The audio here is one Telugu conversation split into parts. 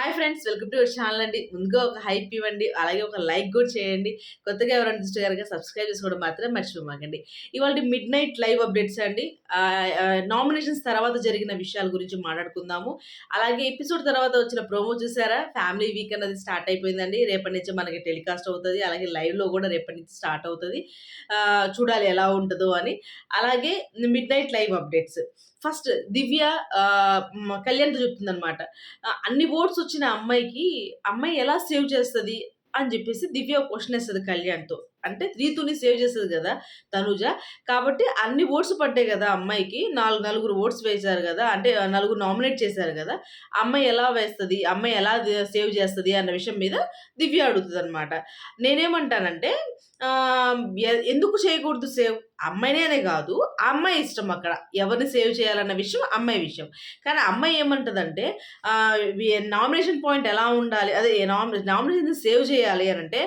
Hi friends welcome to channel అండి. ముందుగా ఒక హైప్ ఇవ్వండి అలాగే ఒక లైక్ కూడా చేయండి. కొత్తగా ఎవరైనా చూస్తే కనుక సబ్స్క్రైబ్ చేసుకోవడం మాత్రం మర్చిపోమాకండి. ఇవాళ మిడ్ నైట్ లైవ్ అప్డేట్స్ అండి. నామినేషన్స్ తర్వాత జరిగిన విషయాల గురించి మాట్లాడుకుందాము. అలాగే ఎపిసోడ్ తర్వాత వచ్చిన ప్రోమో చూసారా? ఫ్యామిలీ వీక్ అన్నది స్టార్ట్ అయిపోయిందండి. రేపటి నుంచి మనకి టెలికాస్ట్ అవుతుంది. అలాగే లైవ్లో కూడా రేపటి నుంచి స్టార్ట్ అవుతుంది. చూడాలి ఎలా ఉంటుందో అని. అలాగే midnight live updates. First Divya Kalyan కళ్యాణ్తో చెప్తుంది అనమాట అన్ని ఓట్స్ వచ్చిన అమ్మాయికి అమ్మాయి ఎలా సేవ్ చేస్తుంది? అని చెప్పేసి దివ్య క్వశ్చన్ వేస్తుంది కళ్యాణ్తో. అంటే రీతుని సేవ్ చేస్తుంది కదా తనుజ. కాబట్టి అన్ని ఓట్స్ పడ్డాయి కదా అమ్మాయికి నాలుగు నలుగురు ఓట్స్ వేశారు కదా అంటే నలుగురు నామినేట్ చేశారు కదా అమ్మాయి ఎలా వేస్తుంది అమ్మాయి ఎలా సేవ్ చేస్తుంది అన్న విషయం మీద దివ్య అడుగుతుంది అనమాట నేనేమంటానంటే ఎందుకు చేయకూడదు సేవ్? అమ్మాయినే అనే కాదు ఆ అమ్మాయి ఇష్టం అక్కడ. ఎవరిని సేవ్ చేయాలన్న విషయం అమ్మాయి విషయం. కానీ అమ్మాయి ఏమంటదంటే నామినేషన్ పాయింట్ ఎలా ఉండాలి? అదే నామినేషన్ సేవ్ చేయాలి అని అంటే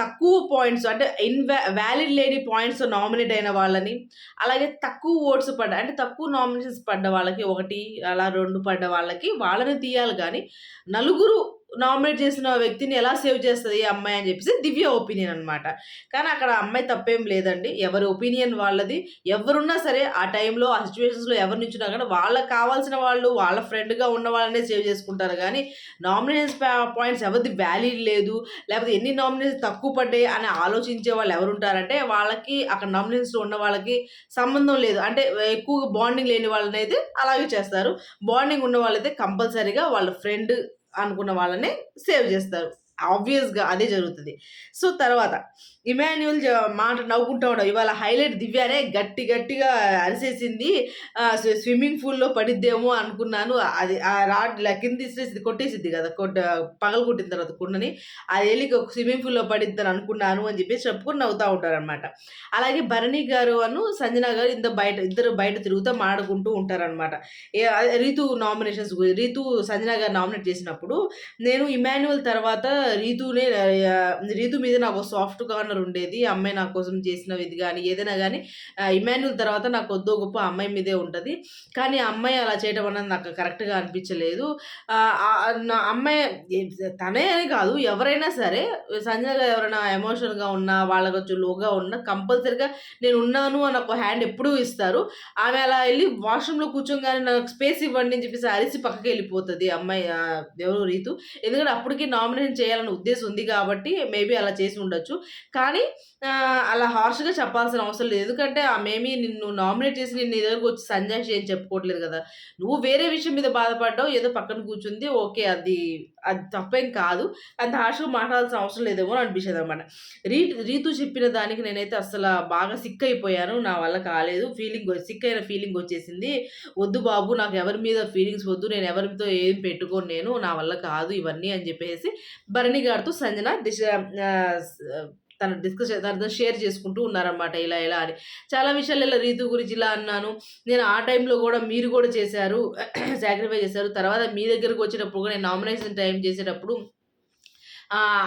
తక్కువ పాయింట్స్ అంటే ఇన్ వ్యాలిడ్ లేని పాయింట్స్ నామినేట్ అయిన వాళ్ళని అలాగే తక్కువ ఓట్స్ పడ్డ అంటే తక్కువ నామినేషన్స్ పడ్డ వాళ్ళకి ఒకటి అలా రెండు పడ్డ వాళ్ళకి వాళ్ళని తీయాలి కానీ నలుగురు నామినేట్ చేసిన వ్యక్తిని ఎలా సేవ్ చేస్తుంది ఈ అమ్మాయి అని చెప్పేసి దివ్య ఒపీనియన్ అనమాట కానీ అక్కడ అమ్మాయి తప్పేం లేదండి. ఎవరి ఒపీనియన్ వాళ్ళది. ఎవరున్నా సరే ఆ టైంలో ఆ సిచ్యువేషన్స్లో ఎవరు నుంచున్నా కానీ వాళ్ళకి కావాల్సిన వాళ్ళు వాళ్ళ ఫ్రెండ్గా ఉన్న వాళ్ళనే సేవ్ చేసుకుంటారు. కానీ నామినేషన్స్ పాయింట్స్ ఎవరిది వ్యాలిడ్ లేదు లేకపోతే ఎన్ని నామినేషన్స్ తక్కువ పడ్డాయి అని ఆలోచించే వాళ్ళు ఎవరు ఉంటారంటే వాళ్ళకి అక్కడ నామినేషన్స్లో ఉన్న వాళ్ళకి సంబంధం లేదు. అంటే ఎక్కువగా బాండింగ్ లేని వాళ్ళని అయితే అలాగే చేస్తారు. బాండింగ్ ఉన్న వాళ్ళైతే కంపల్సరీగా వాళ్ళ ఫ్రెండ్ అనుకున్న వాళ్ళనే సేవ్ చేస్తారు. ఆబ్వియస్గా అదే జరుగుతుంది. సో తర్వాత ఇమాన్యువల్ మాట నవ్వుకుంటా ఉండవు ఇవాళ హైలైట్ దివ్యానే గట్టి గట్టిగా అరిసేసింది. స్విమ్మింగ్ పూల్లో పడిద్దేమో అనుకున్నాను. అది ఆ రాడ్ కింద తీసేసింది కొట్టేసిద్ది కదా కొట్ట పగలు కొట్టిన తర్వాత కుండని. అది వెళ్ళి ఒక స్విమ్మింగ్ పూల్లో పడిద్దని అనుకున్నాను అని చెప్పేసి చెప్పుకొని నవ్వుతూ ఉంటారనమాట అలాగే భరణి గారు అను సంజన గారు ఇంత బయట ఇద్దరు బయట తిరుగుతూ మాడుకుంటూ ఉంటారనమాట అదే రీతు నామినేషన్స్ రీతు సంజన గారు నామినేట్ చేసినప్పుడు నేను ఇమాన్యువల్ తర్వాత రీతునే రీతు మీద నాకు సాఫ్ట్ కార్నర్ ఉండేది. అమ్మాయి నా కోసం చేసిన ఇది కానీ ఏదైనా కానీ ఇమాన్యుల్ తర్వాత నాకు కొద్దో గొప్ప అమ్మాయి మీదే ఉంటుంది. కానీ ఆ అమ్మాయి అలా చేయడం అనేది నాకు కరెక్ట్గా అనిపించలేదు. నా అమ్మాయి తనే అని కాదు ఎవరైనా సరే సంజన ఎవరైనా ఎమోషనల్గా ఉన్నా వాళ్ళ కొంచెం లోగా ఉన్నా కంపల్సరిగా నేను ఉన్నాను అని ఒక హ్యాండ్ ఎప్పుడూ ఇస్తారు. ఆమె అలా వెళ్ళి వాష్రూమ్లో కూర్చోగానే నాకు స్పేస్ ఇవ్వండి అని చెప్పేసి అరిసి పక్కకి వెళ్ళిపోతుంది అమ్మాయి ఎవరు రీతు. ఎందుకంటే అప్పటికి నామినేషన్ చేయాలి చేయాలనే ఉద్దేశం ఉంది కాబట్టి మేబీ అలా చేసి ఉండొచ్చు. కానీ అలా హార్ష్గా చెప్పాల్సిన అవసరం లేదు. ఎందుకంటే ఆ మేమీ నిన్ను నామినేట్ చేసి నిన్ను నీ దగ్గరకు వచ్చి సంజయ్ ఏం చెప్పుకోవట్లేదు కదా. నువ్వు వేరే విషయం మీద బాధపడ్డావు ఏదో పక్కన కూర్చుంది ఓకే అది అది తప్పేం కాదు. అంత హార్ష్గా మాట్లాడాల్సిన అవసరం లేదేమో అని అనిపించేది అనమాట. రీ రీతు చెప్పిన దానికి నేనైతే అసలు బాగా సిక్ అయిపోయాను నా వల్ల కాలేదు. ఫీలింగ్ సిక్ అయిన ఫీలింగ్ వచ్చేసింది. వద్దు బాబు నాకు ఎవరి మీద ఫీలింగ్స్ వద్దు. నేను ఎవరితో ఏం పెట్టుకోను నేను. నా వల్ల కాదు ఇవన్నీ అని చెప్పేసి భరణి గారితో సంజన దిశ తన డిస్కస్ తనతో షేర్ చేసుకుంటూ ఉన్నారనమాట ఇలా ఇలా అని. చాలా విషయాలు ఇలా రీతు గురించి ఇలా అన్నాను. నేను ఆ టైంలో కూడా మీరు కూడా చేశారు సాక్రిఫై చేశారు. తర్వాత మీ దగ్గరకు వచ్చినప్పుడు కూడా నేను నామినేషన్ టైం చేసేటప్పుడు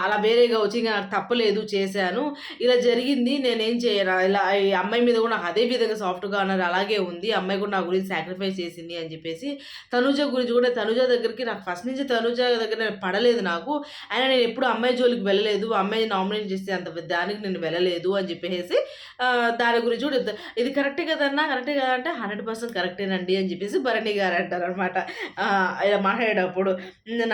అలా వేరేగా వచ్చి ఇంకా నాకు తప్పలేదు చేశాను. ఇలా జరిగింది నేనేం చేయను ఇలా ఈ అమ్మాయి మీద కూడా నాకు అదే విధంగా సాఫ్ట్గా అన్నారు అలాగే ఉంది. అమ్మాయి కూడా నా గురించి సాక్రిఫైస్ చేసింది అని చెప్పేసి తనుజ గురించి కూడా తనుజ దగ్గరికి నాకు ఫస్ట్ నుంచి తనుజ దగ్గర నేను పడలేదు నాకు. అయినా నేను ఎప్పుడు అమ్మాయి జోలికి వెళ్ళలేదు. అమ్మాయి నామినేట్ చేస్తే అంత దానికి నేను వెళ్ళలేదు అని చెప్పేసి దాని గురించి కూడా ఇది కరెక్టే కదన్నా? కరెక్టే కదా అంటే హండ్రెడ్ పర్సెంట్ కరెక్టేనండి అని చెప్పేసి భరణి గారు అంటారు అనమాట ఇలా మాట్లాడేటప్పుడు.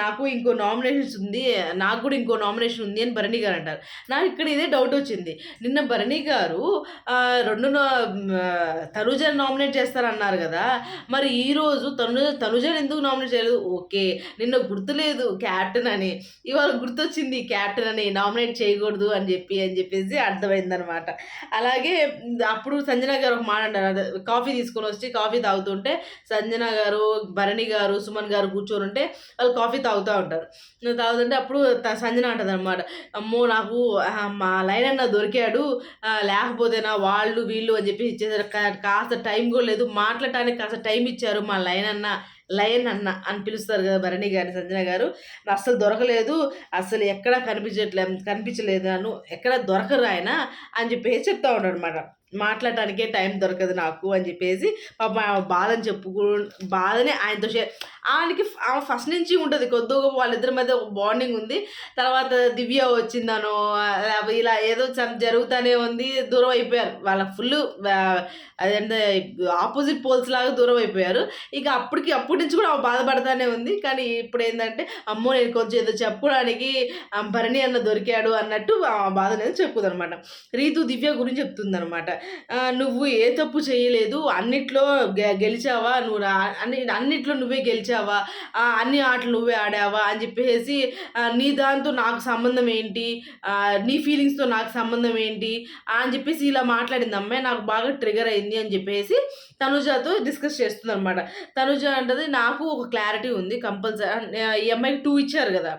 నాకు ఇంకో నామినేషన్స్ ఉంది. నాకు కూడా ఇంకో నామినేషన్ ఉంది అని భరణి గారు అంటారు. నాకు ఇక్కడ ఇదే డౌట్ వచ్చింది. నిన్న భరణి గారు రెండు నా- తనుజని నామినేట్ చేస్తారన్నారు కదా. మరి ఈరోజు తనుజ తనుజని ఎందుకు నామినేట్ చేయలేదు? ఓకే నిన్న గుర్తులేదు క్యాప్టెన్ అని. ఇవాళ గుర్తొచ్చింది క్యాప్టెన్ అని నామినేట్ చేయకూడదు అని చెప్పి అని చెప్పేసి అర్థమైందనమాట అలాగే అప్పుడు సంజన గారు ఒక మాట అంటారు కాఫీ తీసుకొని వచ్చి కాఫీ తాగుతుంటే సంజన గారు భరణి గారు సుమన్ గారు కూర్చొని ఉంటే వాళ్ళు కాఫీ తాగుతూ ఉంటారు. తాగుతుంటే అప్పుడు సంజన అంటది అనమాట అమ్మో నాకు మా లైన్ అన్న దొరికాడు లేకపోతే లేకపోతేనా వాళ్ళు వీళ్ళు అని చెప్పి ఇచ్చేసారు. కాస్త టైం కూడా లేదు. మాట్లాడటానికి కాస్త టైం ఇచ్చారు మా లైన్ అన్న లయన్ అన్న అని పిలుస్తారు కదా భరణి గారిని సంజన గారు. అస్సలు దొరకలేదు. అసలు ఎక్కడా కనిపించట్లే కనిపించలేదు నన్ను. ఎక్కడ దొరకరు ఆయన అని చెప్పేసి చెప్తా ఉన్నాడు అనమాట. మాట్లాడటానికే టైం దొరకదు నాకు అని చెప్పేసి పాప బాధని చెప్పుకు బాధనే ఆయనతో షేర్ ఆయనకి ఆమె ఫస్ట్ నుంచి ఉంటుంది. కొద్దిగా వాళ్ళిద్దరి మధ్య ఒక బాండింగ్ ఉంది. తర్వాత దివ్య వచ్చిందనో ఇలా ఏదో some జరుగుతూనే ఉంది దూరం అయిపోయారు. వాళ్ళ ఫుల్ అదంటే ఆపోజిట్ పోల్స్ లాగా దూరం అయిపోయారు. ఇక అప్పటికి అప్పటి నుంచి కూడా ఆమె బాధపడతానే ఉంది. కానీ ఇప్పుడు ఏంటంటే అమ్మో నేను కొంచెం ఏదో చెప్పడానికి భరణి అన్న దొరికాడు అన్నట్టు ఆ బాధ అనేది చెప్పుకుందనమాట. రీతు దివ్య గురించి చెప్తుందనమాట. నువ్వు ఏ తప్పు చేయలేదు అన్నిట్లో గె- గెలిచావా? నువ్వు రా- అన్ని అన్నిట్లో నువ్వే గెలిచావా? అన్ని ఆటలు నువ్వే ఆడావా? అని చెప్పేసి నీ దాంతో నాకు సంబంధం ఏంటి? నీ ఫీలింగ్స్తో నాకు సంబంధం ఏంటి? అని చెప్పేసి ఇలా మాట్లాడింది. అమ్మాయి నాకు బాగా ట్రిగర్ అయింది అని చెప్పేసి తనుజాతో డిస్కస్ చేస్తుంది అనమాట తనుజ అంటది నాకు ఒక క్లారిటీ ఉంది కంపల్సరీ ఈ అమ్మాయికి టూ ఇచ్చారు కదా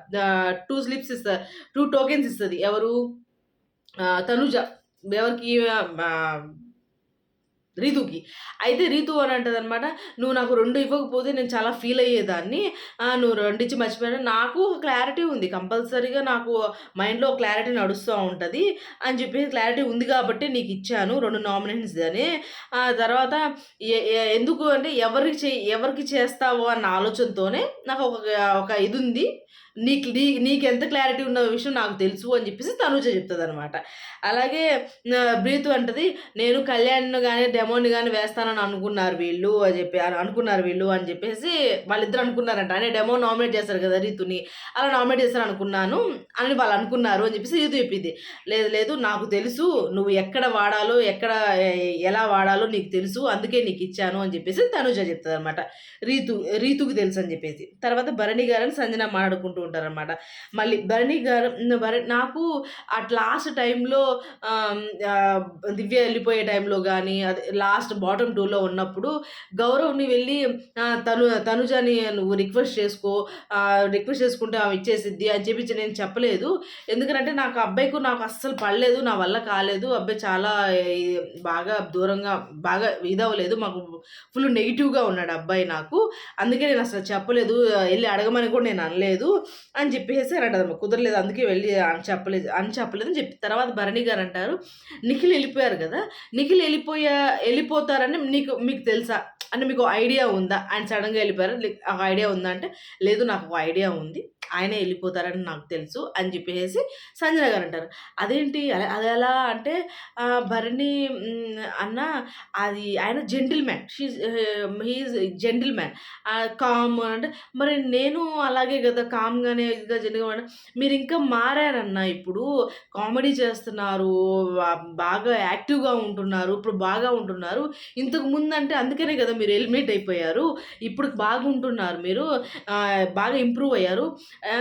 టూ స్లిప్స్ ఇస్తారు టూ టోకెన్స్ ఇస్తుంది. ఎవరు? తనుజ. ఎవరికి రీతుకి. అయితే రీతు అని అంటది అనమాట నువ్వు నాకు రెండు ఇవ్వకపోతే నేను చాలా ఫీల్ అయ్యేదాన్ని. నువ్వు రెండు ఇచ్చి మర్చిపోయాను నాకు క్లారిటీ ఉంది. కంపల్సరీగా నాకు మైండ్లో ఒక క్లారిటీ నడుస్తూ ఉంటుంది అని చెప్పి క్లారిటీ ఉంది కాబట్టి నీకు ఇచ్చాను రెండు నామినేషన్స్ అని. తర్వాత ఎందుకు అంటే ఎవరికి చే ఎవరికి చేస్తావో అన్న ఆలోచనతోనే నాకు ఒక ఒక ఇది ఉంది. నీకు నీ నీకు ఎంత క్లారిటీ ఉన్న విషయం నాకు తెలుసు అని చెప్పేసి తనుజ చెప్తుంది అనమాట అలాగే బ్రీతు అంటది నేను కళ్యాణ్ కానీ డెమోని కానీ వేస్తానని అనుకున్నారు వీళ్ళు అని చెప్పి అనుకున్నారు వీళ్ళు అని చెప్పేసి వాళ్ళిద్దరు అనుకున్నారంట. అంటే డెమో నామినేట్ చేస్తారు కదా రీతుని అలా నామినేట్ చేస్తారు అనుకున్నాను అని వాళ్ళు అనుకున్నారు అని చెప్పేసి రీతు చెప్పింది. లేదు లేదు నాకు తెలుసు నువ్వు ఎక్కడ వాడాలో ఎక్కడ ఎలా వాడాలో నీకు తెలుసు అందుకే నీకు ఇచ్చాను అని చెప్పేసి తనుజ చెప్తుంది అనమాట రీతు రీతుకు తెలుసు అని చెప్పేసి. తర్వాత భరణి గారని సంజన మాట్లాడుకుంటూ ఉంటారనమాట మళ్ళీ భరణి గారు నాకు అట్ లాస్ట్ టైంలో దివ్య వెళ్ళిపోయే టైంలో కానీ అది లాస్ట్ బాటమ్ టూలో ఉన్నప్పుడు గౌరవ్ని వెళ్ళి తను తనుజని నువ్వు రిక్వెస్ట్ చేసుకో రిక్వెస్ట్ చేసుకుంటే ఆమె ఇచ్చేసిద్ది అని చెప్పి నేను చెప్పలేదు. ఎందుకంటే నాకు అబ్బాయికి అబ్బాయికు నాకు అస్సలు పడలేదు నా వల్ల కాలేదు. అబ్బాయి చాలా బాగా దూరంగా బాగా ఇదవ్వలేదు. మాకు ఫుల్ నెగిటివ్గా ఉన్నాడు అబ్బాయి నాకు. అందుకే నేను అసలు చెప్పలేదు. వెళ్ళి అడగమని కూడా నేను అనలేదు. అని చెప్పేసి అంటదమ్మ కుదరలేదు అందుకే వెళ్ళి అని చెప్పలేదు అని చెప్పలేదు అని చెప్పి తర్వాత భరణి గారు అంటారు నిఖిల్ వెళ్ళిపోయారు కదా నిఖిల్ వెళ్ళిపోయా వెళ్ళిపోతారని నీకు మీకు తెలుసా? అంటే మీకు ఐడియా ఉందా? ఆయన సడన్గా వెళ్ళిపోయారు లే- ఒక ఐడియా ఉందా అంటే లేదు నాకు ఒక ఐడియా ఉంది. ఆయనే వెళ్ళిపోతారని నాకు తెలుసు అని చెప్పేసి సంజన గారు అంటారు. అదేంటి? అది ఎలా అంటే భరణి అన్న అది ఆయన gentleman she's he is gentleman calm అంటే మరి నేను అలాగే కదా కామ్గానే ఇదిగా జెంటిల్గా మీరు ఇంకా మారారన్న ఇప్పుడు? కామెడీ చేస్తున్నారు బాగా యాక్టివ్గా ఉంటున్నారు ఇప్పుడు బాగా ఉంటున్నారు. ఇంతకు ముందు అంటే అందుకనే కదా మీరు ఎలిమినేట్ అయిపోయారు. ఇప్పుడు బాగుంటున్నారు మీరు. బాగా ఇంప్రూవ్ అయ్యారు.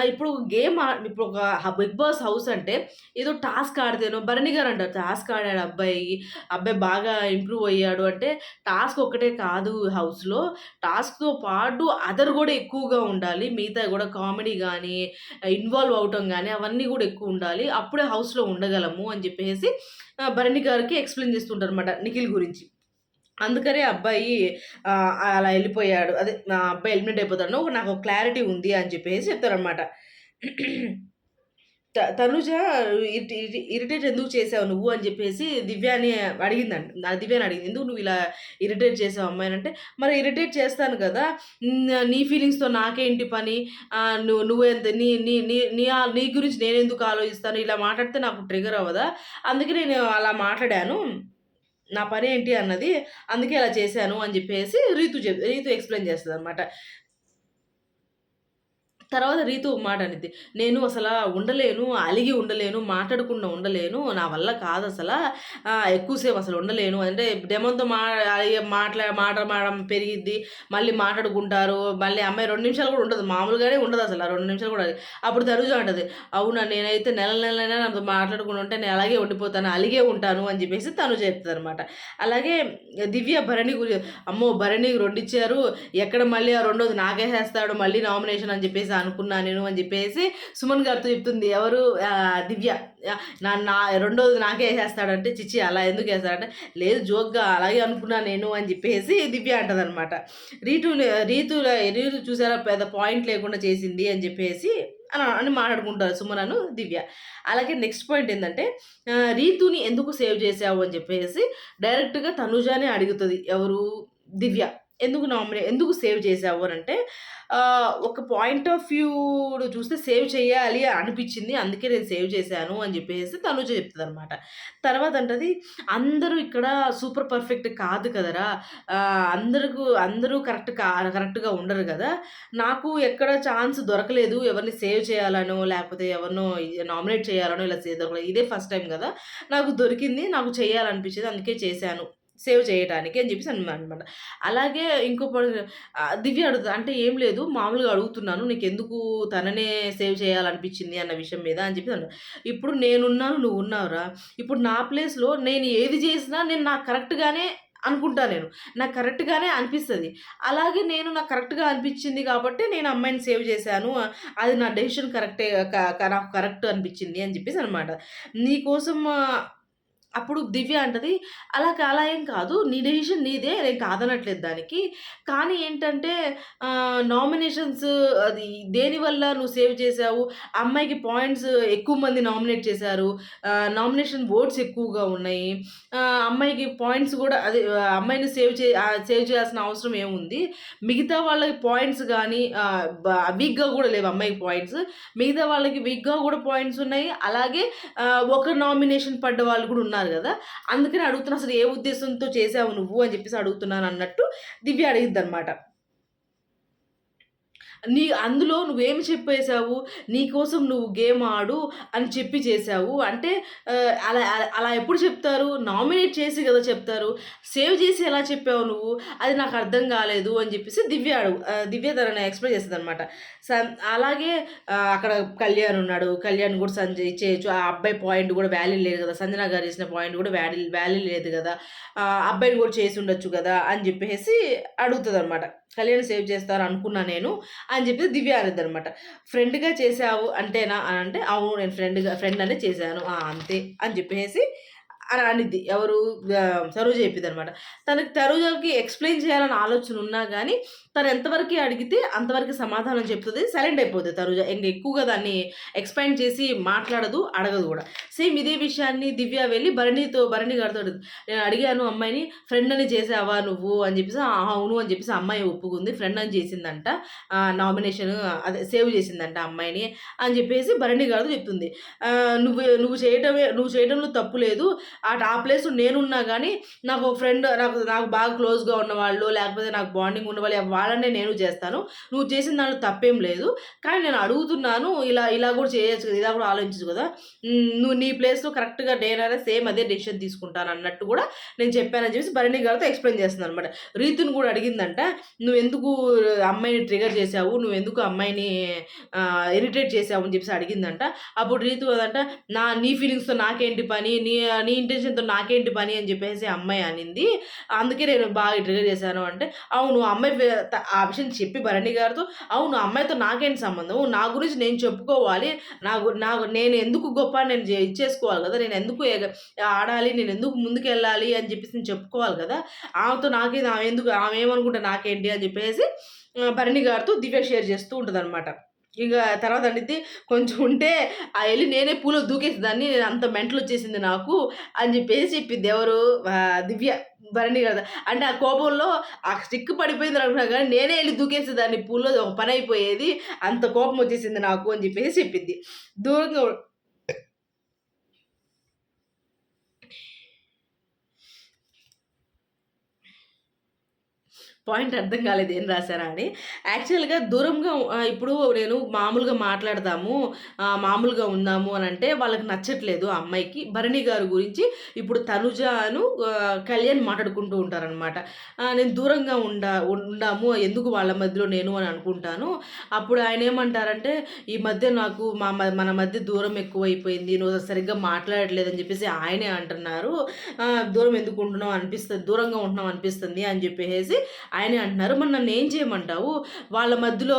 ఇప్పుడు గేమ్ ఇప్పుడు ఒక బిగ్ బాస్ హౌస్ అంటే ఏదో టాస్క్ ఆడితేనో భరణి గారు అంటారు టాస్క్ ఆడాడు అబ్బాయి అబ్బాయి బాగా ఇంప్రూవ్ అయ్యాడు అంటే టాస్క్ ఒకటే కాదు హౌస్లో టాస్క్తో పాటు అదర్ కూడా ఎక్కువగా ఉండాలి మిగతా కూడా కామెడీ కానీ ఇన్వాల్వ్ అవటం కానీ అవన్నీ కూడా ఎక్కువ ఉండాలి అప్పుడే హౌస్లో ఉండగలము అని చెప్పేసి భరణి గారికి ఎక్స్ప్లెయిన్ చేస్తుంటారు అనమాట నిఖిల్ గురించి. అందుకనే అబ్బాయి అలా వెళ్ళిపోయాడు. అదే నా అబ్బాయి ఎలిమినేట్ అయిపోతాడు ఒక నాకు క్లారిటీ ఉంది అని చెప్పేసి చెప్తారనమాట తనుజ ఇరిటేట్ ఎందుకు చేసావు నువ్వు అని చెప్పేసి దివ్యాని అడిగిందంట. నా దివ్యాని అడిగింది ఎందుకు నువ్వు ఇలా ఇరిటేట్ చేసావు అమ్మాయిని అంటే మరి ఇరిటేట్ చేస్తాను కదా. నీ ఫీలింగ్స్తో నాకేంటి పని? నువ్వు నువ్వు నువ్వెంత నీ నీ నీ నీ నీ గురించి నేను ఎందుకు ఆలోచిస్తాను? ఇలా మాట్లాడితే నాకు ట్రిగర్ అవ్వదా? అందుకే నేను అలా మాట్లాడాను. నా పని ఏంటి అన్నది అందుకే అలా చేశాను అని చెప్పేసి రీతు చెప్ రీతు ఎక్స్ప్లెయిన్ చేస్తుంది అనమాట తర్వాత రీతు మాట అనేది నేను అసలు ఉండలేను అలిగి ఉండలేను మాట్లాడకుండా ఉండలేను నా వల్ల కాదు అసలు ఎక్కువసేపు అసలు ఉండలేను. అంటే డెమోన్తో మా అలిగే మాట్లా మాట్లాడడం పెరిగిద్ది. మళ్ళీ మాట్లాడుకుంటారు. మళ్ళీ అమ్మాయి రెండు నిమిషాలు కూడా ఉండదు. మామూలుగానే ఉండదు అసలు. ఆ రెండు నిమిషాలు కూడా అప్పుడు తరుజు అంటది. అవునా నేనైతే నెల నెలైనా నాతో మాట్లాడుకుంటూ ఉంటే నేను అలాగే ఉండిపోతాను అలిగే ఉంటాను అని చెప్పేసి తను చెప్తుంది అనమాట అలాగే దివ్య భరణి గురి అమ్మో భరణి రెండు ఇచ్చారు. ఎక్కడ మళ్ళీ ఆ రెండోది నాకేసేస్తాడు మళ్ళీ నామినేషన్ అని చెప్పేసి అనుకున్నా నేను అని చెప్పేసి సుమన్ గారితో చెప్తుంది. ఎవరు? దివ్య. నా నా రెండోది నాకే వేసేస్తాడంటే చిచ్చి అలా ఎందుకు వేస్తాడంటే లేదు జోక్గా అలాగే అనుకున్నా నేను అని చెప్పేసి దివ్య అంటదనమాట రీతు రీతు రీతు చూసారా? పెద్ద పాయింట్ లేకుండా చేసింది అని చెప్పేసి అని అని మాట్లాడుకుంటారు సుమనను దివ్య. అలాగే నెక్స్ట్ పాయింట్ ఏంటంటే రీతుని ఎందుకు సేవ్ చేసావు అని చెప్పేసి డైరెక్ట్గా తనుజానే అడుగుతుంది. ఎవరు? దివ్య. ఎందుకు నామినే ఎందుకు సేవ్ చేసావు అని అంటే ఒక పాయింట్ ఆఫ్ వ్యూ చూస్తే సేవ్ చేయాలి అనిపించింది. అందుకే నేను సేవ్ చేశాను అని చెప్పేసి తను చెప్తుంది అనమాట తర్వాత అంటది అందరూ ఇక్కడ సూపర్ పర్ఫెక్ట్ కాదు కదరా. ఆ, అందరికీ అందరూ కరెక్ట్ కా కరెక్ట్గా ఉండరు కదా. నాకు ఎక్కడ ఛాన్స్ దొరకలేదు. ఎవరిని సేవ్ చేయాలనో లేకపోతే ఎవరినో నామినేట్ చేయాలనో ఇలా దొరకలేదు. ఇదే ఫస్ట్ టైం కదా. నాకు దొరికింది నాకు చేయాలనిపించింది అందుకే చేశాను. సేవ్ చేయడానికి అని చెప్పేసి అనమాట అలాగే ఇంకో దివ్య అడుగుతా అంటే ఏం లేదు మామూలుగా అడుగుతున్నాను నీకు ఎందుకు తననే సేవ్ చేయాలనిపించింది అన్న విషయం మీద అని చెప్పి అన్నాడు. ఇప్పుడు నేనున్నాను నువ్వు ఉన్నావురా ఇప్పుడు నా ప్లేస్లో నేను ఏది చేసినా నేను నాకు కరెక్ట్గానే అనుకుంటా నేను. నాకు కరెక్ట్గానే అనిపిస్తుంది. అలాగే నేను నాకు కరెక్ట్గా అనిపించింది కాబట్టి నేను అమ్మాయిని సేవ్ చేశాను అది నా డెసిషన్ కరెక్టే క- నాకు కరెక్ట్ అనిపించింది అని చెప్పేసి అనమాట నీకోసం అప్పుడు దివ్య అంటది అలా అలా ఏం కాదు నీ డెసిషన్ నీదే నేను కాదనట్లేదు దానికి. కానీ ఏంటంటే నామినేషన్స్ అది దేనివల్ల నువ్వు సేవ్ చేసావు అమ్మాయికి పాయింట్స్ ఎక్కువ మంది నామినేట్ చేశారు. నామినేషన్ ఓట్స్ ఎక్కువగా ఉన్నాయి. అమ్మాయికి పాయింట్స్ కూడా అదే అమ్మాయిని సేవ్ చే సేవ్ చేయాల్సిన అవసరం ఏముంది? మిగతా వాళ్ళకి పాయింట్స్ కానీ వీక్గా కూడా లేవు అమ్మాయికి పాయింట్స్ మిగతా వాళ్ళకి వీక్గా కూడా పాయింట్స్ ఉన్నాయి. అలాగే ఒక నామినేషన్ పడ్డ వాళ్ళు కూడా ఉన్నారు. కదా అందుకని అడుగుతున్నా అసలు ఏ ఉద్దేశంతో చేసావు నువ్వు? అని చెప్పేసి అడుగుతున్నాను అన్నట్టు దివ్య అడిగిద్ది అనమాట నీ అందులో నువ్వేమి చెప్పేశావు? నీకోసం నువ్వు గేమ్ ఆడు అని చెప్పి చేశావు. అంటే అలా అలా- అలా ఎప్పుడు చెప్తారు? నామినేట్ చేసి కదా చెప్తారు. సేవ్ చేసి ఎలా చెప్పావు నువ్వు? అది నాకు అర్థం కాలేదు అని చెప్పేసి దివ్య అడుగు దివ్య తనని ఎక్స్ప్లెయిన్ చేస్తుంది అనమాట అలాగే అక్కడ కళ్యాణ్ ఉన్నాడు. కళ్యాణ్ కూడా సంజయ్ చేయొచ్చు. ఆ అబ్బాయి పాయింట్ కూడా వ్యాల్యూ లేదు కదా. సంజన గారు చేసిన పాయింట్ కూడా వ్యాల్యూ వ్యాల్యూ లేదు కదా. అబ్బాయిని కూడా చేసి ఉండొచ్చు కదా అని చెప్పేసి అడుగుతుంది అనమాట కళ్యాణ్ సేవ్ చేస్తారు అనుకున్నా నేను. అని చెప్పి దివ్య అనేది అనమాట ఫ్రెండ్గా చేసావు అంటేనా? అని అంటే అవును నేను ఫ్రెండ్గా ఫ్రెండ్ అనే చేశాను. అంతే అని చెప్పేసి అని అనిద్ది. ఎవరు ఆ, సరోజ చెప్పింది అనమాట తనకి సరోజకి ఎక్స్ప్లెయిన్ చేయాలని ఆలోచన ఉన్నా కానీ తను ఎంతవరకు అడిగితే అంతవరకు సమాధానం చెప్తుంది. సైలెంట్ అయిపోతుంది తరుజ ఇంకా ఎక్కువగా దాన్ని ఎక్స్పాండ్ చేసి మాట్లాడదు అడగదు కూడా. సేమ్ ఇదే విషయాన్ని దివ్య వెళ్ళి భరణితో భరణి గారితో నేను అడిగాను అమ్మాయిని ఫ్రెండ్ అని చేసావా నువ్వు? అని చెప్పేసి అవును అని చెప్పేసి అమ్మాయి ఒప్పుకుంది. ఫ్రెండ్ అని చేసిందంట. నామినేషన్ అదే సేవ్ చేసిందంట అమ్మాయిని అని చెప్పేసి భరణి గారితో చెప్తుంది. నువ్వు నువ్వు చేయటమే నువ్వు చేయడంలో తప్పు లేదు. అటు ఆ ప్లేస్ నేనున్నా కానీ నాకు ఫ్రెండ్ నాకు నాకు బాగా క్లోజ్గా ఉన్నవాళ్ళు లేకపోతే నాకు బాండింగ్ ఉన్నవాళ్ళు వాళ్ళనే నేను చేస్తాను. నువ్వు చేసిన దాంట్లో తప్పేం లేదు. కానీ నేను అడుగుతున్నాను ఇలా ఇలా కూడా చేయొచ్చు కదా ఇలా కూడా ఆలోచించు కదా. నువ్వు నీ ప్లేస్లో కరెక్ట్గా నేనైనా సేమ్ అదే డెసిషన్ తీసుకుంటాను అన్నట్టు కూడా నేను చెప్పానని చెప్పేసి భరణి గారితో ఎక్స్ప్లెయిన్ చేస్తున్నాను అనమాట రీతుని కూడా అడిగిందంట నువ్వు ఎందుకు అమ్మాయిని ట్రిగర్ చేసావు నువ్వు ఎందుకు అమ్మాయిని ఇరిటేట్ చేసావు అని చెప్పేసి అడిగిందంట. అప్పుడు రీతు అదంట నా నీ ఫీలింగ్స్తో నాకేంటి పని? నీ నీ ఇంటెన్షన్తో నాకేంటి పని అని చెప్పేసి అమ్మాయి అనింది. అందుకే నేను బాగా ట్రిగర్ చేశాను అంటే అవును అమ్మాయి ఆ విషయం చెప్పి భరణి గారితో అవును అమ్మాయితో నాకేంటి సంబంధం? నా గురించి నేను చెప్పుకోవాలి. నా నా నేను ఎందుకు గొప్ప నేను చే- ఇచ్చేసుకోవాలి కదా? నేను ఎందుకు ఆడాలి? నేను ఎందుకు ముందుకు వెళ్ళాలి అని చెప్పేసి నేను చెప్పుకోవాలి కదా? ఆమెతో నాకేది? ఆమె ఎందుకు ఆమె ఏమనుకుంటా నాకేంటి? అని చెప్పేసి భరణి గారితో దివ్య షేర్ చేస్తూ ఉంటుంది అనమాట ఇక తర్వాత అనేది కొంచెం ఉంటే ఆ వెళ్ళి నేనే పూలో దూకేసేదాన్ని నేను అంత మెంటలు వచ్చేసింది నాకు అని చెప్పేసి చెప్పింది ఎవరు? దివ్య భరణి కదా అంటే ఆ కోపంలో ఆ స్టిక్ పడిపోయింది అనుకున్నా కానీ నేనే వెళ్ళి దూకేసేదాన్ని పూల్లో ఒక పని అయిపోయేది అంత కోపం వచ్చేసింది నాకు అని చెప్పేసి చెప్పింది దూరంగా పాయింట్ అర్థం కాలేదు ఏం రాశారా అని. యాక్చువల్గా దూరంగా ఇప్పుడు నేను మామూలుగా మాట్లాడదాము మామూలుగా ఉందాము అని అంటే వాళ్ళకి నచ్చట్లేదు ఆ అమ్మాయికి. భరణి గారి గురించి ఇప్పుడు తనుజను కళ్యాణ్ మాట్లాడుకుంటూ ఉంటారనమాట నేను దూరంగా ఉండా ఉండాము ఎందుకు వాళ్ళ మధ్యలో నేను అని అనుకుంటాను. అప్పుడు ఆయన ఏమంటారంటే ఈ మధ్య నాకు మా మన మధ్య దూరం ఎక్కువైపోయింది నువ్వు సరిగ్గా మాట్లాడట్లేదని చెప్పేసి ఆయనే అంటున్నారు. దూరం ఎందుకు ఉంటున్నావు అనిపిస్తుంది దూరంగా ఉంటున్నాం అనిపిస్తుంది అని చెప్పేసి ఆయనే అంటున్నారు మరి నన్ను ఏం చేయమంటావు? వాళ్ళ మధ్యలో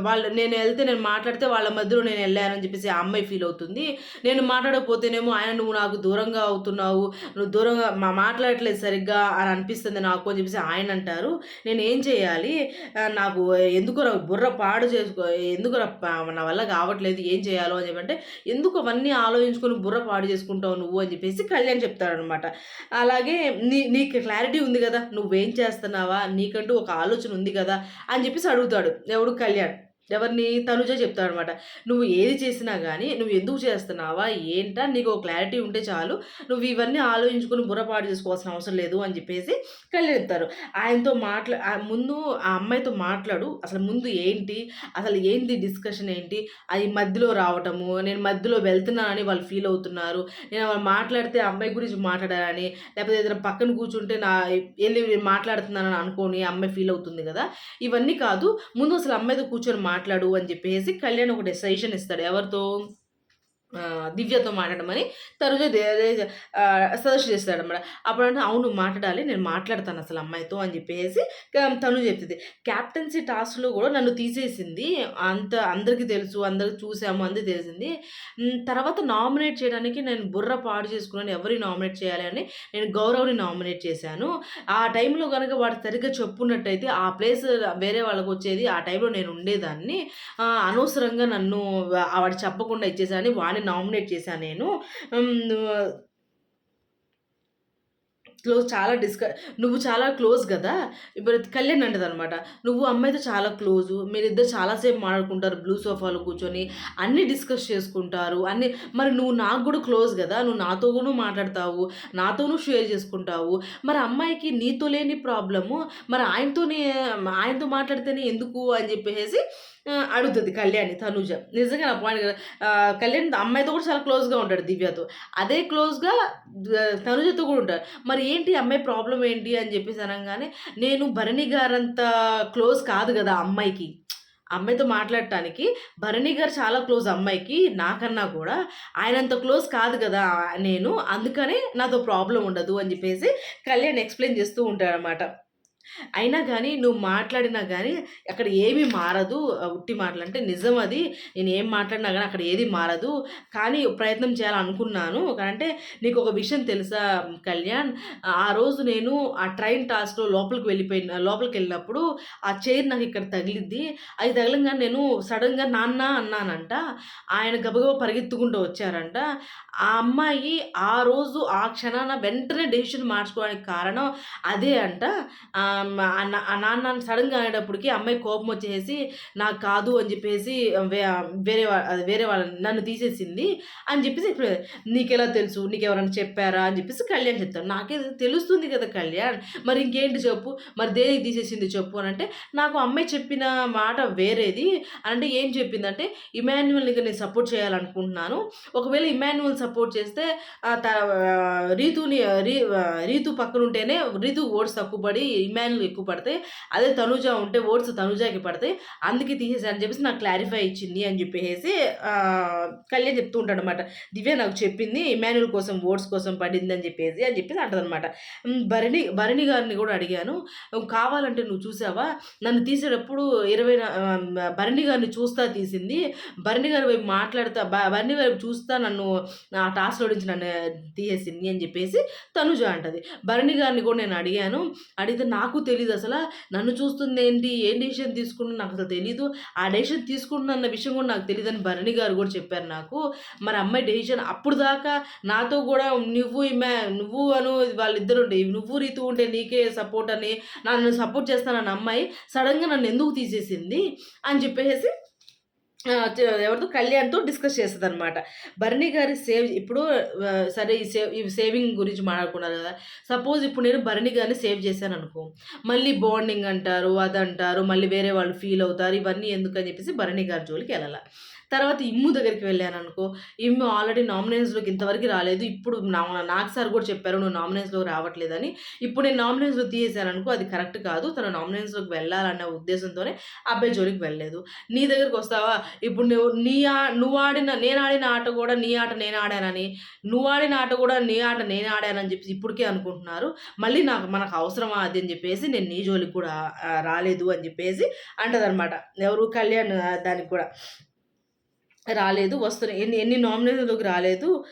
వాళ్ళ నేను వెళ్తే నేను మాట్లాడితే వాళ్ళ మధ్యలో నేను వెళ్ళానని చెప్పేసి ఆ అమ్మాయి ఫీల్ అవుతుంది. నేను మాట్లాడకపోతేనేమో ఆయన నువ్వు నాకు దూరంగా అవుతున్నావు నువ్వు దూరంగా మా మాట్లాడట్లేదు సరిగ్గా అని అనిపిస్తుంది నాకు అని చెప్పేసి ఆయన అంటారు. నేను ఏం చేయాలి? నాకు ఎందుకు బుర్ర పాడు చేసుకో ఎందుకు నా వల్ల కావట్లేదు ఏం చేయాలో అని చెప్పంటే ఎందుకు అవన్నీ ఆలోచించుకొని బుర్ర పాడు చేసుకుంటావు నువ్వు? అని చెప్పేసి కళ్యాణ్ చెప్తాడనమాట అలాగే నీ నీకు క్లారిటీ ఉంది కదా నువ్వేం చేస్తున్నావా? నీ నీకంటూ ఒక ఆలోచన ఉంది కదా అని చెప్పేసి అడుగుతాడు ఎవడు కళ్యాణ్. ఎవరిని తనుజ చెప్తాడనమాట. నువ్వు ఏది చేసినా కానీ నువ్వు ఎందుకు చేస్తున్నావా? ఏంటా? నీకు ఒక క్లారిటీ ఉంటే చాలు. నువ్వు ఇవన్నీ ఆలోచించుకొని బుర్రపాటు చేసుకోవాల్సిన అవసరం లేదు అని చెప్పేసి కళ్ళు చెప్తారు ఆయనతో మాట్లా ఆ ముందు ఆ అమ్మాయితో మాట్లాడు. అసలు ముందు ఏంటి? అసలు ఏంటి డిస్కషన్ ఏంటి? అది మధ్యలో రావటము నేను మధ్యలో వెళ్తున్నానని వాళ్ళు ఫీల్ అవుతున్నారు. నేను వాళ్ళు మాట్లాడితే ఆ అమ్మాయి గురించి మాట్లాడాలని లేకపోతే ఏదైనా పక్కన కూర్చుంటే నా వెళ్ళి మాట్లాడుతున్నానని అనుకోని ఆ అమ్మాయి ఫీల్ అవుతుంది కదా. ఇవన్నీ కాదు ముందు అసలు అమ్మాయితో కూర్చొని మాట్లాడు అని చెప్పేసి కళ్యాణ్ ఒక డెసిషన్ ఇస్తాడు. ఎవరితో? దివ్యతో మాట్లాడమని తరుజ సజెస్ట్ చేస్తాడు అనమాట అప్పుడు అంటే అవును మాట్లాడాలి నేను మాట్లాడతాను అసలు అమ్మాయితో అని చెప్పేసి తను చెప్తుంది. క్యాప్టెన్సీ టాస్క్లో కూడా నన్ను తీసేసింది అంత అందరికీ తెలుసు అందరికి చూసాము అందరికి తెలిసింది. తర్వాత నామినేట్ చేయడానికి నేను బుర్ర పాడు చేసుకున్నాను ఎవరిని నామినేట్ చేయాలి అని నేను గౌరవ్ని నామినేట్ చేశాను. ఆ టైంలో కనుక వాడు సరిగ్గా చెప్పున్నట్టయితే ఆ ప్లేస్ వేరే వాళ్ళకి వచ్చేది ఆ టైంలో నేను ఉండేదాన్ని. అనవసరంగా నన్ను వాడు చెప్పకుండా ఇచ్చేసాని వాడిని నామినేట్ చేశాను నేను. క్లోజ్ చాలా డిస్క నువ్వు చాలా క్లోజ్ కదా? ఇప్పుడు కళ్యాణ్ అంటది అనమాట నువ్వు అమ్మాయితో చాలా క్లోజు మీరిద్దరు చాలాసేపు మాట్లాడుకుంటారు బ్లూ సోఫాలో కూర్చొని అన్నీ డిస్కస్ చేసుకుంటారు అన్ని మరి నువ్వు నాకు కూడా క్లోజ్ కదా? నువ్వు నాతో కూడా మాట్లాడతావు నాతోనూ షేర్ చేసుకుంటావు. మరి అమ్మాయికి నీతో లేని ప్రాబ్లము మరి ఆయనతోనే ఆయనతో మాట్లాడితేనే ఎందుకు అని చెప్పేసి అడుగుతుంది కళ్యాణి తనుజ. నిజంగా నా పాయింట్ కళ్యాణ్ అమ్మాయితో కూడా చాలా క్లోజ్గా ఉంటాడు దివ్యతో. అదే క్లోజ్గా తనుజతో కూడా ఉంటాడు. మరి ఏంటి అమ్మాయి ప్రాబ్లం ఏంటి అని చెప్పేసి అనగానే నేను భరణి గారంత క్లోజ్ కాదు కదా అమ్మాయికి. అమ్మాయితో మాట్లాడటానికి భరణి గారు చాలా క్లోజ్ అమ్మాయికి నాకన్నా కూడా. ఆయనంత క్లోజ్ కాదు కదా నేను అందుకనే నాతో ప్రాబ్లం ఉండదు అని చెప్పేసి కళ్యాణ్ ఎక్స్ప్లెయిన్ చేస్తూ ఉంటాడనమాట అయినా కానీ నువ్వు మాట్లాడినా కానీ అక్కడ ఏమీ మారదు. ఉట్టి మాటలు అంటే నిజం అది. నేను ఏం మాట్లాడినా కానీ అక్కడ ఏది మారదు. కానీ ప్రయత్నం చేయాలనుకున్నాను. అంటే నీకు ఒక విషయం తెలుసా కళ్యాణ్? ఆ రోజు నేను ఆ ట్రైన్ టాస్క్లో లోపలికి వెళ్ళిపోయిన లోపలికి వెళ్ళినప్పుడు ఆ చైర్ నాకు ఇక్కడ తగిలిద్ది. అది తగలంగా నేను సడన్గా నాన్న అన్నానంట. ఆయన గబగబా పరిగెత్తుకుంటూ వచ్చారంట. ఆ అమ్మాయి ఆ రోజు ఆ క్షణాన వెంటనే డెసిషన్ మార్చుకోవడానికి కారణం అదే అంట. నాన్న సడన్గా అనేటప్పటికి అమ్మాయి కోపం వచ్చేసి నాకు కాదు అని చెప్పేసి వేరే వాళ్ళ అది వేరే వాళ్ళ నన్ను తీసేసింది అని చెప్పేసి ఇప్పుడు నీకెలా తెలుసు? నీకు ఎవరైనా చెప్పారా? అని చెప్పేసి కళ్యాణ్ చెప్తాను నాకే తెలుస్తుంది కదా కళ్యాణ్. మరి ఇంకేంటి చెప్పు? మరి దేనికి తీసేసింది చెప్పు అని అంటే నాకు అమ్మాయి చెప్పిన మాట వేరేది అంటే ఏం చెప్పిందంటే ఇమాన్యువల్ని నేను సపోర్ట్ చేయాలనుకుంటున్నాను. ఒకవేళ ఇమాన్యువల్ సపోర్ట్ చేస్తే త- రీతుని రీ రీతు పక్కన ఉంటేనే రీతు ఓట్స్ తక్కువ పడి ఇమాన్యుల్ ఎక్కువ పడతాయి. అదే తనుజ ఉంటే ఓట్స్ తనుజాకి పడతాయి. అందుకే తీసేసి అని చెప్పేసి నాకు క్లారిఫై ఇచ్చింది అని చెప్పేసి కళ్యాణ్ చెప్తూ ఉంటాడు అనమాట దివ్య నాకు చెప్పింది ఇమాన్యుల్ కోసం ఓట్స్ కోసం పడింది అని చెప్పేసి అని చెప్పేసి అంటదనమాట భరణి భరణి గారిని కూడా అడిగాను. కావాలంటే నువ్వు చూసావా? నన్ను తీసేటప్పుడు ఇరవై భరణి గారిని చూస్తా తీసింది. భరణి గారి వైపు మాట్లాడుతా భరణి వైపు చూస్తా నన్ను ఆ టాస్క్లో నుంచి నన్ను తీసేసింది అని చెప్పేసి తనుజ అంటది. భరణి గారిని కూడా నేను అడిగాను. అడిగితే నాకు నాకు తెలియదు అసలు. నన్ను చూస్తుంది ఏంటి ఏం డెసిషన్ తీసుకుంటున్నా నాకు అసలు తెలియదు ఆ డెసిషన్ తీసుకుంటున్న విషయం కూడా నాకు తెలియదు అని భరణి గారు కూడా చెప్పారు నాకు. మరి అమ్మాయి డెసిషన్ అప్పుడు దాకా నాతో కూడా నువ్వు ఈమె నువ్వు అను వాళ్ళిద్దరు ఉండే నువ్వు రీతి ఉంటే నీకే సపోర్ట్ అని నన్ను సపోర్ట్ చేస్తానన్న అమ్మాయి సడన్గా నన్ను ఎందుకు తీసేసింది అని చెప్పేసి ఎవరితో కళ్యాణ్తో డిస్కస్ చేస్తుంది అనమాట భరణి గారి సేవ్ ఇప్పుడు సరే ఈ సేవ్ ఈ సేవింగ్ గురించి మాట్లాడుకున్నారు కదా. సపోజ్ ఇప్పుడు నేను భరణి గారిని సేవ్ చేశాను అనుకో మళ్ళీ బాండింగ్ అంటారు అది అంటారు మళ్ళీ వేరే వాళ్ళు ఫీల్ అవుతారు ఇవన్నీ ఎందుకని చెప్పేసి భరణి గారి జోలికి వెళ్ళాలి. తర్వాత ఇమ్ము దగ్గరికి వెళ్ళాను అనుకో ఇమ్ము ఆల్రెడీ నామినేషన్స్లోకి ఇంతవరకు రాలేదు. ఇప్పుడు నా నాకు సార్ కూడా చెప్పారు నువ్వు నామినేషన్లోకి రావట్లేదని. ఇప్పుడు నేను నామినేషన్లో తీసేసాను అనుకో అది కరెక్ట్ కాదు. తన నామినేషన్స్లోకి వెళ్ళాలన్న ఉద్దేశంతోనే అబ్బాయి జోలికి వెళ్ళలేదు. నీ దగ్గరికి వస్తావా? ఇప్పుడు నువ్వు నీ ఆ నువ్వు ఆడిన నేను ఆడిన ఆట కూడా నీ ఆట నేను ఆడానని నువ్వు ఆడిన ఆట కూడా నీ ఆట నేను ఆడానని చెప్పి ఇప్పటికే అనుకుంటున్నారు. మళ్ళీ నాకు మనకు అవసరమా అది అని చెప్పేసి నేను నీ జోలికి కూడా రాలేదు అని చెప్పేసి అంటదనమాట ఎవరు కళ్యాణ్ దానికి కూడా. రాలేదు వస్తున్నాయి ఎన్ని ఎన్ని నామినేషన్లోకి రాలేదు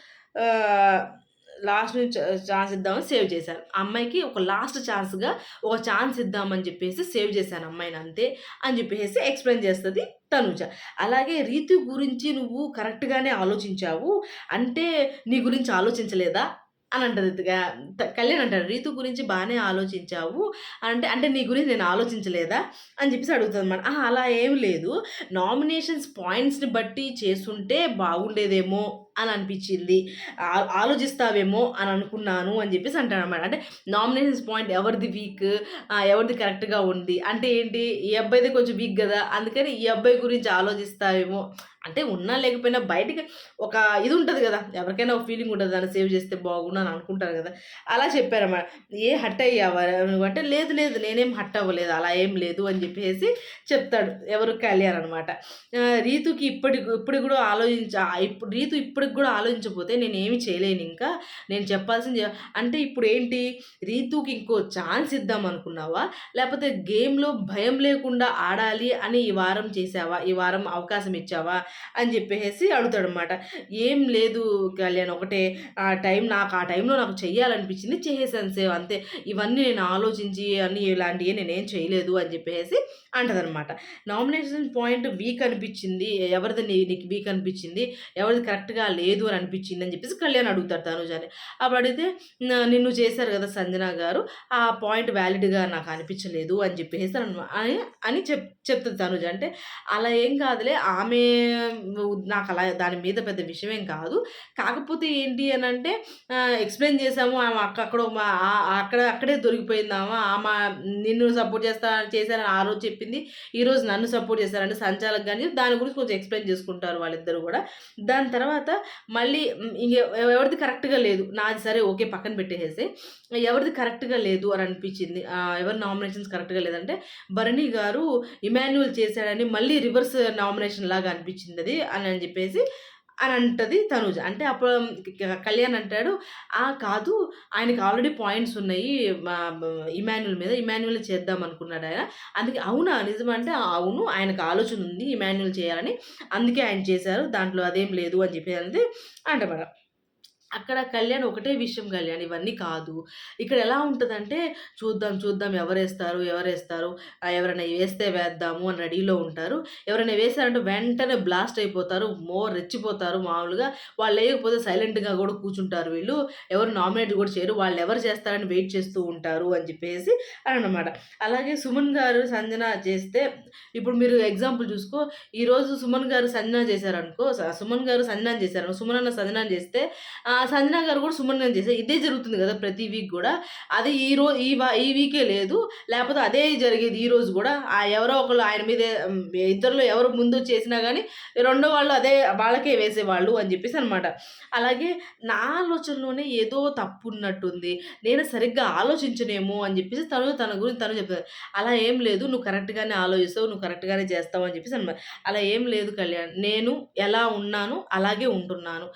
లాస్ట్ నుంచి ఛాన్స్ ఇద్దామని సేవ్ చేశాను. అమ్మాయికి ఒక లాస్ట్ ఛాన్స్గా ఒక ఛాన్స్ ఇద్దామని చెప్పేసి సేవ్ చేశాను అమ్మాయిని అంతే అని చెప్పేసి ఎక్స్ప్లెయిన్ చేస్తుంది తనుజ. అలాగే రీతి గురించి నువ్వు కరెక్ట్గానే ఆలోచించావు అంటే నీ గురించి ఆలోచించలేదా? అని అంటదిగా కళ్యాణ్ అంటాడు రీతు గురించి బాగానే ఆలోచించావు అంటే అంటే నీ గురించి నేను ఆలోచించలేదా? అని చెప్పేసి అడుగుతుంది అనమాట అలా ఏం లేదు. నామినేషన్స్ పాయింట్స్ని బట్టి చేస్తుంటే బాగుండేదేమో అని అనిపించింది. ఆలోచిస్తావేమో అని అనుకున్నాను అని చెప్పేసి అంటాడనమాట అంటే నామినేషన్స్ పాయింట్ ఎవరిది వీక్? ఎవరిది కరెక్ట్గా ఉంది? అంటే ఏంటి? ఈ అబ్బాయిది కొంచెం వీక్ కదా. అందుకని ఈ అబ్బాయి గురించి ఆలోచిస్తావేమో అంటే ఉన్నా లేకపోయినా బయటకి ఒక ఇది ఉంటుంది కదా ఎవరికైనా ఒక ఫీలింగ్ ఉంటుంది దాన్ని సేవ్ చేస్తే బాగుండు అని అనుకుంటారు కదా అలా చెప్పారన్నమాట. ఏ హట్ అయ్యావా? అంటే లేదు లేదు నేనేం హట్ అవ్వలేదు అలా ఏం లేదు అని చెప్పేసి చెప్తాడు ఎవరు కళ్యాణ్ అనమాట రీతుకి ఇప్పటి ఇప్పుడు కూడా ఆలోచించ ఇప్పుడు రీతు ఇప్పటికి కూడా ఆలోచించకపోతే నేను ఏమి చేయలేను ఇంకా నేను చెప్పాల్సింది అంటే ఇప్పుడు ఏంటి? రీతుకి ఇంకో ఛాన్స్ ఇద్దాం అనుకున్నావా? లేకపోతే గేమ్లో భయం లేకుండా ఆడాలి అని ఈ వారం చేసావా? ఈ వారం అవకాశం ఇచ్చావా? అని చెప్పేసి అడుగుతాడనమాట ఏం లేదు కళ్యాణ్ ఒకటే. ఆ టైం నాకు ఆ టైంలో నాకు చెయ్యాలనిపించింది చేసేసాను సేవ్ అంతే. ఇవన్నీ నేను ఆలోచించి అన్ని ఇలాంటివి నేనేం చేయలేదు అని చెప్పేసి అంటదనమాట నామినేషన్ పాయింట్ వీక్ అనిపించింది. ఎవరిది నీ నీకు వీక్ అనిపించింది? ఎవరిది కరెక్ట్గా లేదు అని అనిపించింది అని చెప్పేసి కళ్యాణ్ అడుగుతారు తనుజాని. అప్పుడు అడిగితే నిన్ను చేశారు కదా సంజన గారు ఆ పాయింట్ వ్యాలిడ్గా నాకు అనిపించలేదు అని చెప్పేసి అని అని చెప్ చెప్తుంది తనుజ. అంటే అలా ఏం కాదులే. ఆమె నాకు అలా దాని మీద పెద్ద విషయం కాదు. కాకపోతే ఏంటి అని అంటే ఎక్స్ప్లెయిన్ చేసాము ఆమె అక్క అక్కడ మా అక్కడ అక్కడే దొరికిపోయిందామా ఆమె. నిన్ను సపోర్ట్ చేస్తా చేశారని ఆ రోజు చెప్పింది. ఈరోజు నన్ను సపోర్ట్ చేశారంటే సంచాలక్ కానీ దాని గురించి కొంచెం ఎక్స్ప్లెయిన్ చేసుకుంటారు వాళ్ళిద్దరు కూడా. దాని తర్వాత మళ్ళీ ఎవరిది కరెక్ట్గా లేదు. నాది సరే ఓకే పక్కన పెట్టేసేసి ఎవరిది కరెక్ట్గా లేదు అని అనిపించింది. ఎవరి నామినేషన్స్ కరెక్ట్గా లేదంటే భరణి గారు ఇమాన్యువల్ చేశాడని మళ్ళీ రివర్స్ నామినేషన్ లాగా అనిపించింది. అది అని అని చెప్పేసి అని అంటది తనుజ. అంటే అప్పుడు కళ్యాణ్ అంటాడు ఆ కాదు ఆయనకి ఆల్రెడీ పాయింట్స్ ఉన్నాయి ఇమాన్యుల్ మీద ఇమాన్యుల్ చేద్దాం అనుకున్నాడు ఆయన. అందుకే అవునా నిజమంటే అవును ఆయనకు ఆలోచన ఉంది ఇమాన్యువల్ చేయాలని అందుకే ఆయన చేశారు దాంట్లో అదేం లేదు అని చెప్పి అనేది అంటమాట. అక్కడ కళ్యాణ్ ఒకటే విషయం కళ్యాణ్ ఇవన్నీ కాదు. ఇక్కడ ఎలా ఉంటుందంటే చూద్దాం చూద్దాం ఎవరేస్తారు ఎవరేస్తారు ఎవరైనా వేస్తే వేద్దాము అని రెడీలో ఉంటారు. ఎవరైనా వేశారంటే వెంటనే బ్లాస్ట్ అయిపోతారు మోర్ రెచ్చిపోతారు మామూలుగా. వాళ్ళు వేయకపోతే సైలెంట్గా కూడా కూర్చుంటారు వీళ్ళు. ఎవరు నామినేట్ కూడా చేయరు. వాళ్ళు ఎవరు చేస్తారని వెయిట్ చేస్తూ ఉంటారు అని చెప్పేసి అని అనమాట. అలాగే సుమన్ గారు సంజన చేస్తే ఇప్పుడు మీరు ఎగ్జాంపుల్ చూసుకో. ఈరోజు సుమన్ గారు సంజన చేశారనుకో స- సుమన్ గారు సంజన చేశారు సుమన్ అన్న సంజన చేస్తే సంజన గారు కూడా సుమన్ చేశారు. ఇదే జరుగుతుంది కదా ప్రతి వీక్ కూడా. అది ఈ రోజు ఈ వా- ఈ వీకే లేదు. లేకపోతే అదే జరిగేది ఈ రోజు కూడా. ఆ ఎవరో ఒకళ్ళు ఆయన మీద ఉమ్, ఎవరు ముందు చేసినా కానీ రెండో వాళ్ళు అదే వాళ్ళకే వేసేవాళ్ళు అని చెప్పేసి అనమాట అలాగే నా ఆలోచనలోనే ఏదో తప్పు ఉన్నట్టుంది. నేను సరిగ్గా ఆలోచించనేమో అని చెప్పేసి తను తన గురించి తను చెప్తాను అలా ఏం లేదు. నువ్వు కరెక్ట్గానే ఆలోచిస్తావు. నువ్వు కరెక్ట్గానే చేస్తావు అని చెప్పేసి అనమాట అలా ఏం లేదు కళ్యాణ్. నేను ఎలా ఉన్నాను? అలాగే ఉంటున్నాను.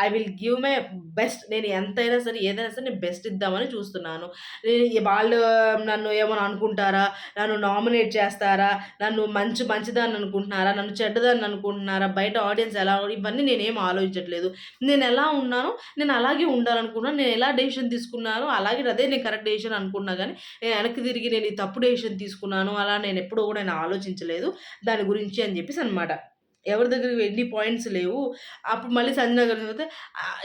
I will give my best నేను ఎంతైనా సరే ఏదైనా సరే నేను బెస్ట్ ఇద్దామని చూస్తున్నాను. నేను- వాళ్ళు నన్ను ఏమైనా అనుకుంటారా? నన్ను నామినేట్ చేస్తారా? నన్ను మంచి మంచిదాన్ని అనుకుంటున్నారా? నన్ను చెడ్డదాన్ని అనుకుంటున్నారా? బయట ఆడియన్స్ ఎలా ఇవన్నీ నేనేం ఆలోచించట్లేదు. నేను ఎలా ఉన్నానో నేను అలాగే ఉండాలనుకున్నాను నేను ఎలా డెసిషన్ తీసుకున్నానో అలాగే అదే నేను కరెక్ట్ డెసిషన్ అనుకున్నా కానీ నేను వెనక్కి తిరిగి నేను ఈ తప్పు డెసిషన్ తీసుకున్నాను అలా నేను ఎప్పుడూ కూడా నేను ఆలోచించలేదు. దాని గురించి అని చెప్పేసి అనమాట ఎవరి దగ్గరికి ఎన్ని పాయింట్స్ లేవు. అప్పుడు మళ్ళీ సంజన గారు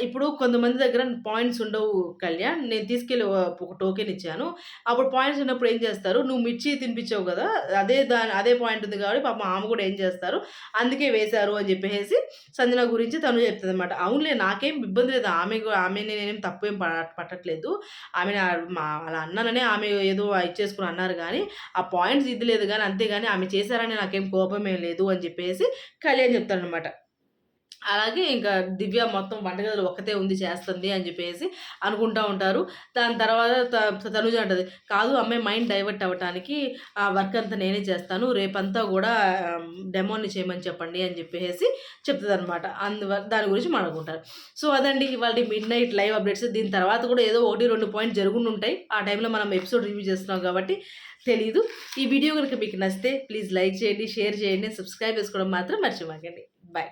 ఇప్పుడు కొంతమంది దగ్గర పాయింట్స్ ఉండవు కళ్యాణ్ నేను తీసుకెళ్ళి ఒక టోకెన్ ఇచ్చాను. అప్పుడు పాయింట్స్ ఉన్నప్పుడు ఏం చేస్తారు? నువ్వు మిర్చి తినిపించావు కదా అదే దాని అదే పాయింట్ ఉంది కాబట్టి పాపం ఆమె కూడా ఏం చేస్తారు? అందుకే వేశారు అని చెప్పేసి సంజన గురించి తను చెప్తుంది అనమాట అవునులే నాకేం ఇబ్బంది లేదు. ఆమె ఆమె నేనేం తప్పు ఏం ప- పట్టట్లేదు. ఆమె మా అలా అన్నాననే ఆమె ఏదో ఇచ్చేసుకుని అన్నారు కానీ ఆ పాయింట్స్ ఇది లేదు కానీ అంతేగాని ఆమె చేశారని నాకేం కోపం ఏం లేదు అని చెప్పేసి కళ్యాణ్ చెప్తాడనమాట అలాగే ఇంకా దివ్య మొత్తం వంటగదిలో ఒక్కతే ఉంది చేస్తుంది అని చెప్పేసి అనుకుంటా ఉంటారు. దాని తర్వాత త- తనుజ అంటది కాదు అమ్మాయి మైండ్ డైవర్ట్ అవ్వటానికి ఆ వర్క్ అంతా నేనే చేస్తాను రేపంతా కూడా డెమోని చేయమని చెప్పండి అని చెప్పేసి చెప్తుంది అనమాట అందువల్ల దాని గురించి మాట్లాడుకుంటారు. సో అదండి ఇవాళ మిడ్ నైట్ లైవ్ అప్డేట్స్. దీని తర్వాత కూడా ఏదో ఒకటి రెండు పాయింట్ జరుగుంటాయి ఆ టైంలో మనం ఎపిసోడ్ రివ్యూ చేస్తున్నాం కాబట్టి తెలీదు. ఈ వీడియో కనుక మీకు నచ్చితే ప్లీజ్ లైక్ చేయండి షేర్ చేయండి సబ్స్క్రైబ్ చేసుకోవడం మాత్రం మర్చిపోకండి. బాయ్